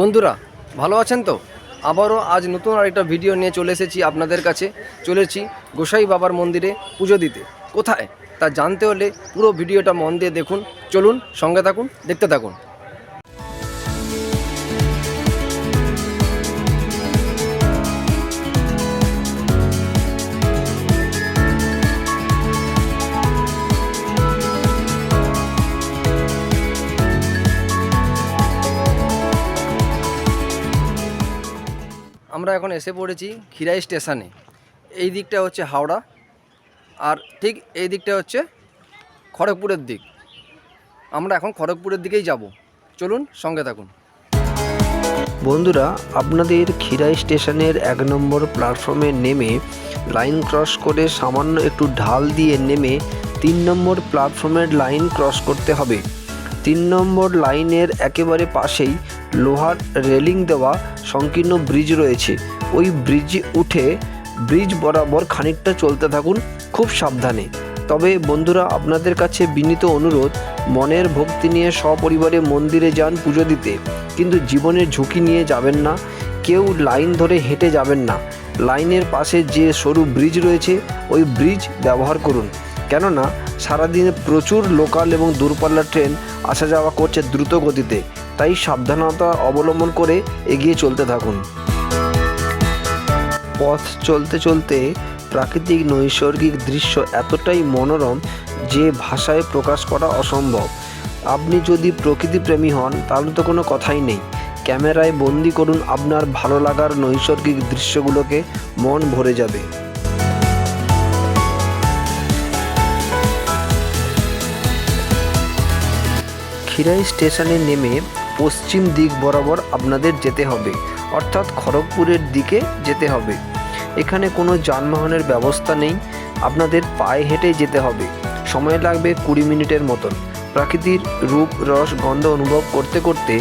বন্ধুরা, ভালো আছেন তো? আবারও আজ নতুন আরেকটা ভিডিও নিয়ে চলে এসেছি আপনাদের কাছে। চলেছি গোসাই বাবার মন্দিরে পুজো দিতে। কোথায়? তা জানতে হলে পুরো ভিডিওটা মন দিয়ে দেখুন। চলুন সঙ্গে থাকুন, দেখতে থাকুন। আমরা এখন এসে পড়েছি খিরাই স্টেশনে। এই দিকটা হচ্ছে হাওড়া আর ঠিক এই দিকটা হচ্ছে খড়গপুরের দিক। আমরা এখন খড়গপুরের দিকেই যাব। চলুন সঙ্গে থাকুন। বন্ধুরা, আপনাদের খিরাই স্টেশনের এক নম্বর প্ল্যাটফর্মে নেমে লাইন ক্রস করে সামান্য একটু ঢাল দিয়ে নেমে তিন নম্বর প্ল্যাটফর্মের লাইন ক্রস করতে হবে। তিন নম্বর লাইনের একেবারে পাশেই লোহার রেলিং দেওয়া সংকীর্ণ ব্রিজ রয়েছে। ওই ব্রিজে উঠে ব্রিজ বরাবর খানিকটা চলতে থাকুন, খুব সাবধানে। তবে বন্ধুরা, আপনাদের কাছে বিনীত অনুরোধ, মনের ভক্তি নিয়ে সপরিবারে মন্দিরে যান পুজো দিতে। কিন্তু জীবনের ঝুঁকি নিয়ে যাবেন না, কেউ লাইন ধরে হেঁটে যাবেন না। লাইনের পাশে যে সরু ব্রিজ রয়েছে, ওই ব্রিজ ব্যবহার করুন। কেননা, সারাদিনে প্রচুর লোকাল এবং দূরপাল্লার ট্রেন আসা যাওয়া করছে দ্রুত গতিতে তাই সাবধানতা অবলম্বন করে এগিয়ে চলতে থাকুন। পথ চলতে চলতে প্রাকৃতিক নৈসর্গিক দৃশ্য এতটাই মনোরম যে ভাষায় প্রকাশ করা অসম্ভব। আপনি যদি প্রকৃতিপ্রেমী হন, তাহলে তো কোনো কথাই নেই। ক্যামেরায় বন্দি করুন আপনার ভালো লাগার নৈসর্গিক দৃশ্যগুলোকে, মন ভরে যাবে। খিরাই স্টেশনে নেমে পশ্চিম দিক বরাবর আপনাদের যেতে হবে, অর্থাৎ খড়গপুরের দিকে যেতে হবে। এখানে কোনো যানবাহনের ব্যবস্থা নেই, আপনাদের পায়ে হেঁটে যেতে হবে। সময় লাগবে কুড়ি মিনিটের মতন। প্রাকৃতির রূপ, রস, গন্ধ অনুভব করতে করতে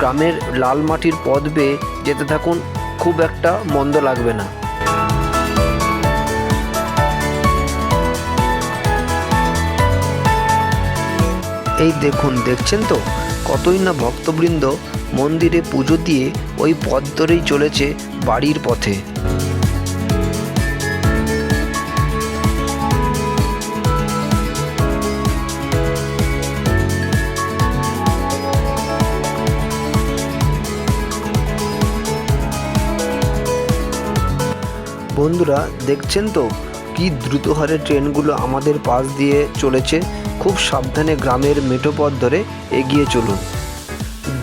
গ্রামের লাল মাটির পথ বেয়ে যেতে থাকুন, খুব একটা মন্দ লাগবে না। এই দেখুন, দেখছেন তো? কতই না ভক্তবৃন্দ মন্দিরে পুজো দিয়ে ওই পথ ধরেই চলেছে বাড়ির পথে। বন্ধুরা, দেখছেন তো কি দ্রুত হারে ট্রেনগুলো আমাদের পাশ দিয়ে চলেছে? খুব সাবধানে গ্রামের মেঠোপথ ধরে এগিয়ে চলুন।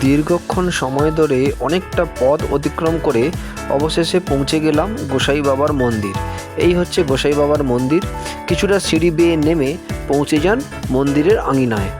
দীর্ঘক্ষণ সময় ধরে অনেকটা পথ অতিক্রম করে অবশেষে পৌঁছে গেলাম গোসাই বাবার মন্দির। এই হচ্ছে গোসাই বাবার মন্দির। কিছুটা সিঁড়ি বেয়ে নেমে পৌঁছে যান মন্দিরের আঙিনায়।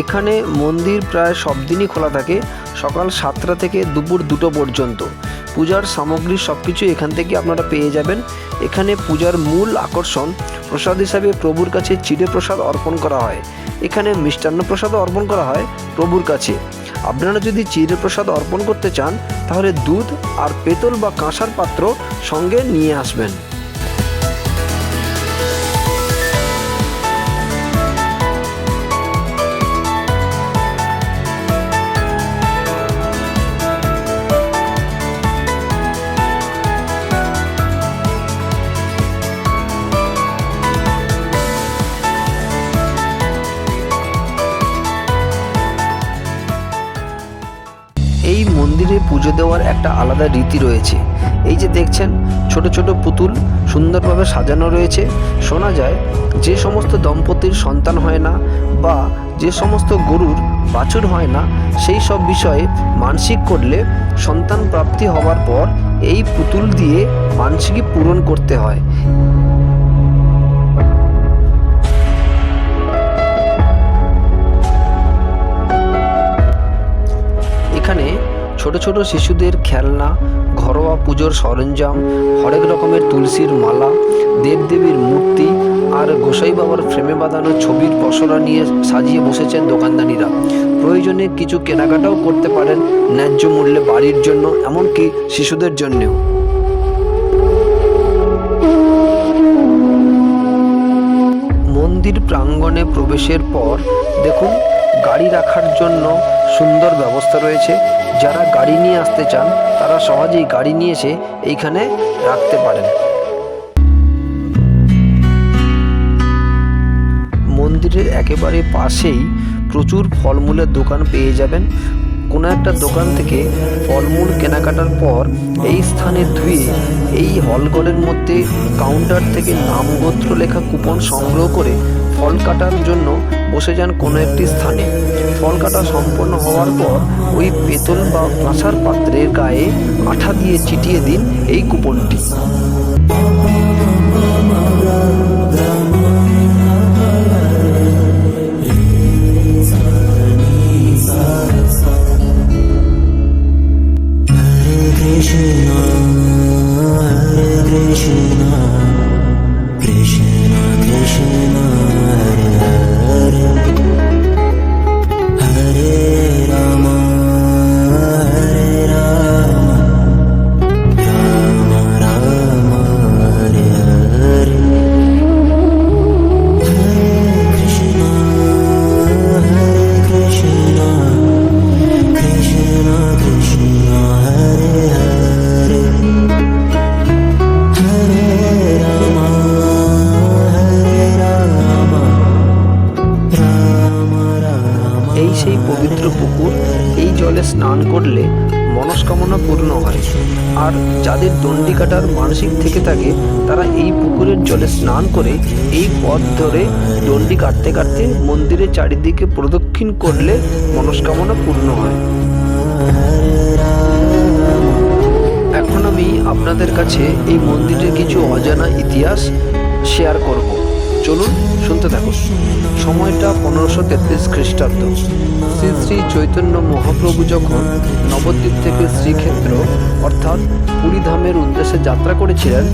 এখানে মন্দির প্রায় সব দিনই খোলা থাকে, সকাল সাতটা থেকে দুপুর দুটো পর্যন্ত। পূজার সামগ্রী সব কিছু এখান থেকে আপনারা পেয়ে যাবেন। এখানে পূজার মূল আকর্ষণ, প্রসাদ হিসাবে প্রভুর কাছে চিড়ে প্রসাদ অর্পণ করা হয়। এখানে মিষ্টান্ন প্রসাদও অর্পণ করা হয় প্রভুর কাছে। আপনারা যদি চিড়ে প্রসাদ অর্পণ করতে চান, তাহলে দুধ আর পেতল বা কাঁসার পাত্র সঙ্গে নিয়ে আসবেন। মন্দিরে পুজো দেওয়ার একটা আলাদা রীতি রয়েছে। এই যে দেখছেন, ছোট ছোট পুতুল সুন্দরভাবে সাজানো রয়েছে। শোনা যায়, যে সমস্ত দম্পতির সন্তান হয় না বা যে সমস্ত গরুর বাছুর হয় না, সেই সব বিষয়ে মানসিক করলে সন্তান প্রাপ্তি হওয়ার পর এই পুতুল দিয়ে মানসিকই পূরণ করতে হয়। ছোট ছোট শিশুদের খেলনা, ঘরোয়া পুজোর সরঞ্জাম, হরেক রকমের তুলসীর মালা, দেবদেবীর মূর্তি আর গোসাই বাবার ফ্রেমে বাঁধানো ছবির পসরা নিয়ে সাজিয়ে বসেছেন দোকানদানিরা। প্রয়োজনে কিছু কেনাকাটাও করতে পারেন ন্যায্য মূল্যে বাড়ির জন্য, এমনকি শিশুদের জন্যেও। মন্দির প্রাঙ্গণে প্রবেশের পর দেখুন গাড়ি রাখার জন্য সুন্দর ব্যবস্থা রয়েছে। যারা গাড়ি নিয়ে আসতে চান, তারা সহজেই গাড়ি নিয়ে এসে এইখানে রাখতে পারেন। মন্দিরের একেবারে পাশেই প্রচুর ফলমূলের দোকান পেয়ে যাবেন। কোনো একটা দোকান থেকে ফলমূল কেনাকাটার পর এই স্থানে ধুয়ে এই হলঘরের মধ্যে কাউন্টার থেকে নামগোত্র লেখা কুপন সংগ্রহ করে ফল কাটার জন্য বসে যান কোনো একটি স্থানে। ফল কাটা সম্পন্ন হওয়ার পর ওই পেতল বা কাঁসার পাত্রের গায়ে আঠা দিয়ে চিটিয়ে দিন এই কুপনটি। Krishna, Krishna কাটার মানসিক থেকে থাকে তারা এই পুকুরের জলে স্নান করে এই পথ ধরে দণ্ডি কাটতে কাটতে মন্দিরের চারিদিকে প্রদক্ষিণ করলে মনস্কামনা পূর্ণ হয়। এখন আমি আপনাদের কাছে এই মন্দিরের কিছু অজানা ইতিহাস শেয়ার করব। চলুন শুনতে থাকুন। সময়টা পনেরোশো তেত্রিশ খ্রিস্টাব্দ। শ্রী শ্রী চৈতন্য মহাপ্রভু যখন নবদ্বীপ থেকে শ্রীক্ষেত্র, অর্থাৎ পুরীধামের উদ্দেশ্যে যাত্রা করেছিলেন,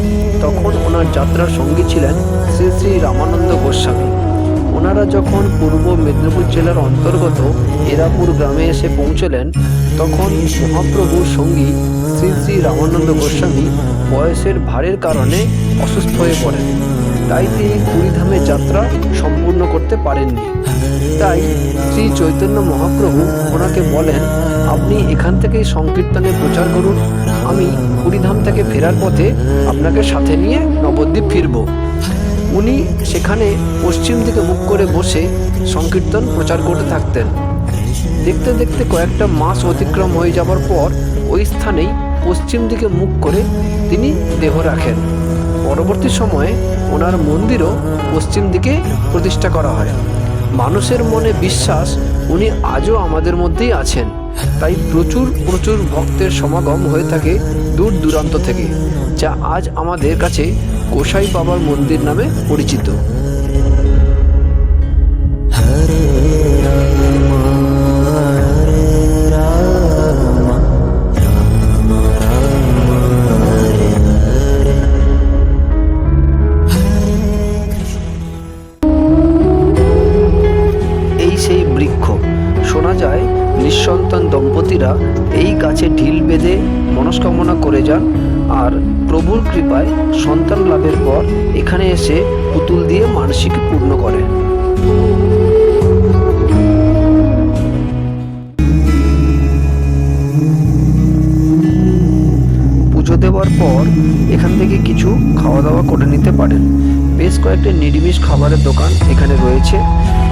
তখন ওনার যাত্রার সঙ্গী ছিলেন শ্রী শ্রী রামানন্দ গোস্বামী। ওনারা যখন পূর্ব মেদিনীপুর জেলার অন্তর্গত এরাপুর গ্রামে এসে পৌঁছলেন, তখন মহাপ্রভুর সঙ্গী শ্রী শ্রী রামানন্দ গোস্বামী বয়সের ভারের কারণে অসুস্থ হয়ে পড়েন। তাই তিনি পুরীধামের যাত্রা সম্পূর্ণ করতে পারেননি। তাই শ্রী চৈতন্য মহাপ্রভু ওনাকে বলেন, আপনি এখান থেকেই সংকীর্তনে প্রচার করুন। আমি পুরীধাম থেকে ফেরার পথে আপনাকে সাথে নিয়ে নবদ্বীপ ফিরবো। উনি সেখানে পশ্চিম দিকে মুখ করে বসে সংকীর্তন প্রচার করতে থাকতেন। দেখতে দেখতে কয়েকটা মাস অতিক্রম হয়ে যাবার পর ওই স্থানেই পশ্চিম দিকে মুখ করে তিনি দেহ রাখেন। পরবর্তী সময়ে ওনার মন্দিরও পশ্চিম দিকে প্রতিষ্ঠা করা হয়। মানুষের মনে বিশ্বাস উনি আজও আমাদের মধ্যেই আছেন। তাই প্রচুর প্রচুর ভক্তের সমাগম হয়ে থাকে দূর দূরান্ত থেকে, যা আজ আমাদের কাছে গোসাই বাবার মন্দির নামে পরিচিত। লাভের পর এখানে এসে পুতুল দিয়ে মানসিক পূর্ণ করে। পুজো দেওয়ার পর এখান থেকে কিছু খাওয়া দাওয়া করে নিতে পারেন। বেশ কয়েকটা নিরামিষ খাবারের দোকান এখানে রয়েছে।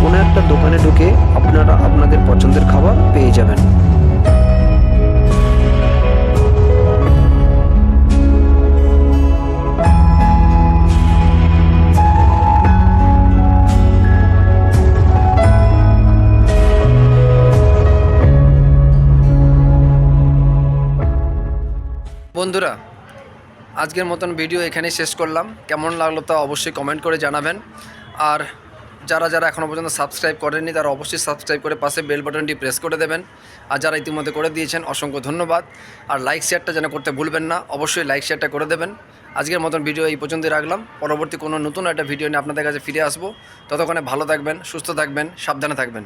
কোনো একটা দোকানে ঢুকে আপনারা আপনাদের পছন্দের খাবার পেয়ে যাবেন। আজকের মতন ভিডিও এখানেই শেষ করলাম। কেমন লাগল তা অবশ্যই কমেন্ট করে জানাবেন। আর যারা যারা এখনও পর্যন্ত সাবস্ক্রাইব করেননি, তারা অবশ্যই সাবস্ক্রাইব করে পাশে বেল বাটনটি প্রেস করে দেবেন। আর যারা ইতিমধ্যে করে দিয়েছেন, অসংখ্য ধন্যবাদ। আর লাইক শেয়ারটা যেন করতে ভুলবেন না, অবশ্যই লাইক শেয়ারটা করে দেবেন। আজকের মতন ভিডিও এই পর্যন্তই রাখলাম। পরবর্তী কোনো নতুন একটা ভিডিও নিয়ে আপনাদের কাছে ফিরে আসব। ততক্ষণে ভালো থাকবেন, সুস্থ থাকবেন, সাবধানে থাকবেন।